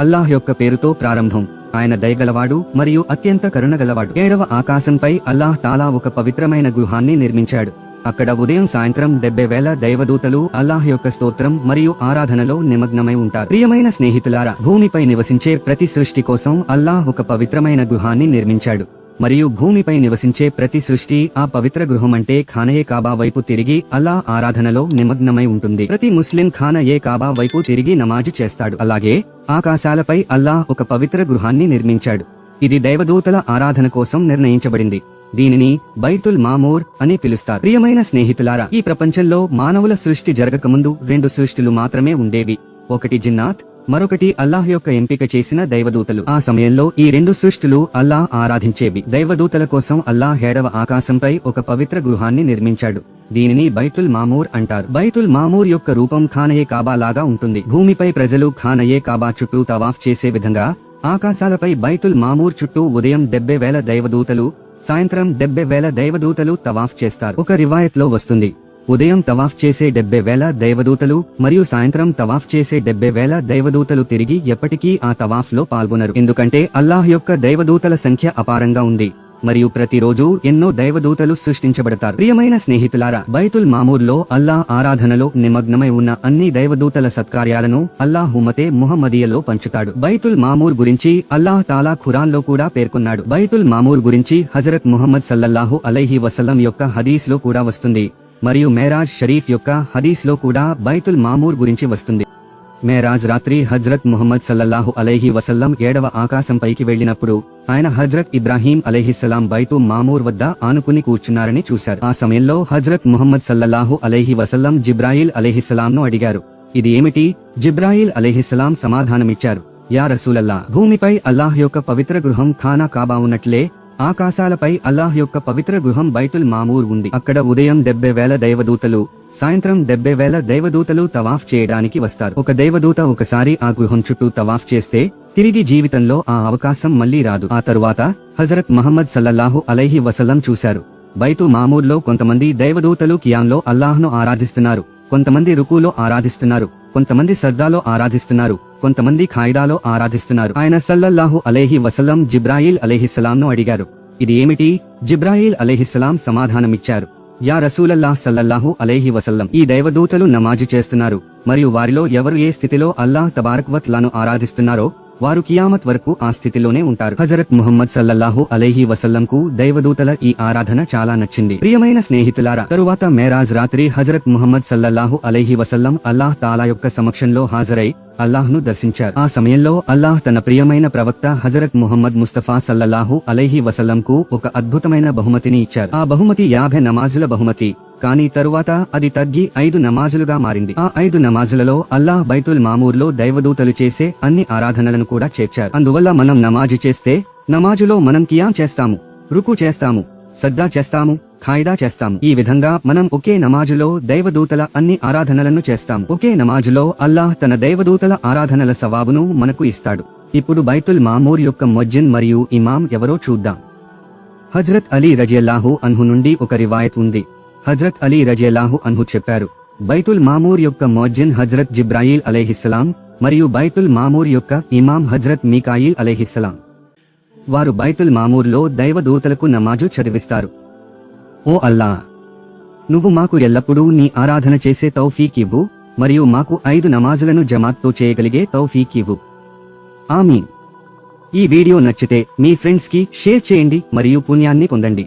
అల్లాహ్ యొక్క పేరుతో ప్రారంభం. ఆయన దయగలవాడు మరియు అత్యంత కరుణగలవాడు. ఏడవ ఆకాశంపై అల్లాహ్ తాలా ఒక పవిత్రమైన గృహాన్ని నిర్మించాడు. అక్కడ ఉదయం సాయంత్రం డెబ్బై వేల దైవదూతలు అల్లాహ్ యొక్క స్తోత్రం మరియు ఆరాధనలో నిమగ్నమై ఉంటారు. ప్రియమైన స్నేహితులారా భూమిపై నివసించే ప్రతి సృష్టి కోసం అల్లాహ్ ఒక పవిత్రమైన గృహాన్ని నిర్మించాడు. మరియు భూమిపై నివసించే ప్రతి సృష్టి ఆ పవిత్ర గృహం అంటే ఖానయే కాబా వైపు తిరిగి అల్లా ఆరాధనలో నిమగ్నమై ఉంటుంది. ప్రతి ముస్లిం ఖానయే కాబా వైపు తిరిగి నమాజు చేస్తాడు. అలాగే ఆకాశాలపై అల్లా ఒక పవిత్ర గృహాన్ని నిర్మించాడు. ఇది దైవదూతల ఆరాధన కోసం నిర్ణయించబడింది. దీనిని బైతుల్ మామూర్ అని పిలుస్తారు. ప్రియమైన స్నేహితులారా ఈ ప్రపంచంలో మానవుల సృష్టి జరగకముందు రెండు సృష్టిలు మాత్రమే ఉండేవి. ఒకటి జిన్నాత్ మరొకటి అల్లాహ్ యొక్క ఎంపిక చేసిన దైవదూతలు. ఆ సమయంలో ఈ రెండు సృష్టిలు అల్లాహ్ ఆరాధించేవి. దైవదూతల కోసం అల్లాహ్ ఏడవ ఆకాశంపై ఒక పవిత్ర గృహాన్ని నిర్మించాడు. దీనిని బైతుల్ మామూర్ అంటారు. బైతుల్ మామూర్ యొక్క రూపం ఖానయే కాబా లాగా ఉంటుంది. భూమిపై ప్రజలు ఖానయే కాబా చుట్టూ తవాఫ్ చేసే విధంగా ఆకాశాలపై బైతుల్ మామూర్ చుట్టూ ఉదయం డెబ్బై వేల దైవదూతలు సాయంత్రం డెబ్బై వేల దైవదూతలు తవాఫ్ చేస్తారు. ఒక రివాయత్లో వస్తుంది. ఉదయం తవాఫ్ చేసే డెబ్బై వేల దైవదూతలు మరియు సాయంత్రం తవాఫ్ చేసే డెబ్బై వేల దైవదూతలు తిరిగి ఎప్పటికీ ఆ తవాఫ్లో పాల్గొనరు. ఎందుకంటే అల్లాహ్ యొక్క దైవదూతల సంఖ్య అపారంగా ఉంది మరియు ప్రతిరోజు ఎన్నో దైవదూతలు సృష్టించబడతారు. ప్రియమైన స్నేహితులారా బైతుల్ మామూర్లో అల్లాహ్ ఆరాధనలో నిమగ్నమై ఉన్న అన్ని దైవదూతల సత్కార్యాలను అల్లాహుమతే ముహమ్మదియలో పంచుతాడు. బైతుల్ మామూర్ గురించి అల్లాహ్ తాలా ఖురాన్లో కూడా పేర్కొన్నాడు. బైతుల్ మామూర్ గురించి హజరత్ ముహమ్మద్ సల్లల్లాహు అలైహి వసల్లం యొక్క హదీస్లో కూడా వస్తుంది. మరియు మేరాజ్ షరీఫ్ యొక్క హదీస్లో కూడా బైతుల్ మామూర్ గురించి వస్తుంది. మేరాజ్ రాత్రి హజ్రత్ ముహమ్మద్ సల్లల్లాహు అలైహి వసల్లం ఏడవ ఆకాశంపైకి వెళ్ళినప్పుడు ఆయన హజ్రత్ ఇబ్రాహీం అలైహిస్సలాం బైతు మామూర్ వద్ద ఆనుకుని కూర్చున్నారని చూశారు. ఆ సమయంలో హజ్రత్ ముహమ్మద్ సల్లల్లాహు అలైహి వసల్లం జిబ్రాయిల్ అలైహిస్సలాంను అడిగారు. ఇది ఏమిటి? జిబ్రాయిల్ అలైహిస్సలాం సమాధానమిచ్చారు. యా రసూలల్లా భూమిపై అల్లాహ్ యొక్క పవిత్ర గృహం ఖానా కాబా ఉన్నట్లే ఆకాశాలపై అల్లాహ్ యొక్క పవిత్ర గృహం బైతుల్ మామూర్ ఉంది. అక్కడ ఉదయం డెబ్బై వేల దైవదూతలు సాయంత్రం డెబ్బై వేల దైవదూతలు తవాఫ్ చేయడానికి వస్తారు. ఒక దైవదూత ఒకసారి ఆ గృహం చుట్టూ తవాఫ్ చేస్తే తిరిగి జీవితంలో ఆ అవకాశం మళ్ళీ రాదు. ఆ తరువాత హజరత్ మహమ్మద్ సల్లల్లాహు అలైహి వసల్లం చూశారు. బైతు మామూర్లో కొంతమంది దైవదూతలు కియాన్లో అల్లాహ్ను ఆరాధిస్తున్నారు. కొంతమంది రుకులో ఆరాధిస్తున్నారు. కొంతమంది సర్దాలో ఆరాధిస్తున్నారు. కొంతమంది ఖాయిదాలో ఆరాధిస్తున్నారు. ఆయన సల్లల్లాహు అలైహి వసల్లం జిబ్రాయిల్ అలైహిస్సలాంను అడిగారు. ఇది ఏమిటి? జిబ్రాయిల్ అలైహిస్సలాం సమాధానమిచ్చారు. యా రసూలల్లాహ్ సల్లల్లాహు అలైహి వసల్లం ఈ దైవదూతలు నమాజు చేస్తున్నారు. మరియు వారిలో ఎవరు ఏ స్థితిలో అల్లాహ్ తబారక్వత్లను ఆరాధిస్తున్నారో వారు కియామత్ వరకు ఆ స్థితిలోనే ఉంటారు. హజరత్ ముహమ్మద్ సల్లల్లాహు అలైహి వసల్లంకు దైవదూతల ఈ ఆరాధన చాలా నచ్చింది. ప్రియమైన స్నేహితులారా తరువాత మేరాజ్ రాత్రి హజరత్ ముహమ్మద్ సల్లల్లాహు అలైహి వసల్లం అల్లాహ్ తాలా యొక్క సమక్షంలో హాజరై అల్లాహ్ను దర్శించారు. ఆ సమయంలో అల్లాహ్ తన ప్రియమైన ప్రవక్త హజరత్ ముహమ్మద్ ముస్తఫా సల్లల్లాహు అలైహి వసల్లం కు ఒక అద్భుతమైన బహుమతిని ఇచ్చారు. ఆ బహుమతి యాభై నమాజుల బహుమతి. కానీ తరువాత అది తగ్గి ఐదు నమాజులుగా మారింది. ఆ ఐదు నమాజులలో అల్లాహ్ బైతుల్ మామూర్లో దైవదూతలు చేసే అన్ని ఆరాధనలను కూడా చేర్చారు. అందువల్ల మనం నమాజు చేస్తే నమాజులో మనం కియాం చేస్తాము రుకు చేస్తాము సద్దా చేస్తాము ఖాయిదా చేస్తాము ఈ విధంగా మనం ఒకే నమాజులో దైవదూతల అన్ని ఆరాధనలను చేస్తాం. ఒకే నమాజులో అల్లాహ్ తన దైవదూతల ఆరాధనల సవాబును మనకు ఇస్తాడు. ఇప్పుడు బైతుల్ మామూర్ యొక్క మొజ్జిన్ మరియు ఇమాం ఎవరో చూద్దాం. హజ్రత్ అలీ రజేల్లాహు అన్హు నుండి ఒక రివాయత్ ఉంది. హజ్రత్ అలీ రజేలాహు అన్హు చెప్పారు. బైతుల్ మామూర్ యొక్క మొజ్జిన్ హజ్రత్ జిబ్రాయిల్ అలైహిస్సలాం మరియు బైతుల్ మామూర్ యొక్క ఇమాం హజ్రత్ మీకాయిల్ అలైహిస్సలాం. వారు బైతుల్ మామూర్లో దైవదూతలకు నమాజు చదివిస్తారు. ఓ అల్లా! నువ్వు మాకు ఎల్లప్పుడూ నీ ఆరాధన చేసే తౌఫీక్ ఇవ్వు మరియు మాకు ఐదు నమాజులను జమాత్తో చేయగలిగే తౌఫీక్ ఇవ్వు. ఆమీన్. ఈ వీడియో నచ్చితే మీ ఫ్రెండ్స్కి షేర్ చేయండి మరియు పుణ్యాన్ని పొందండి.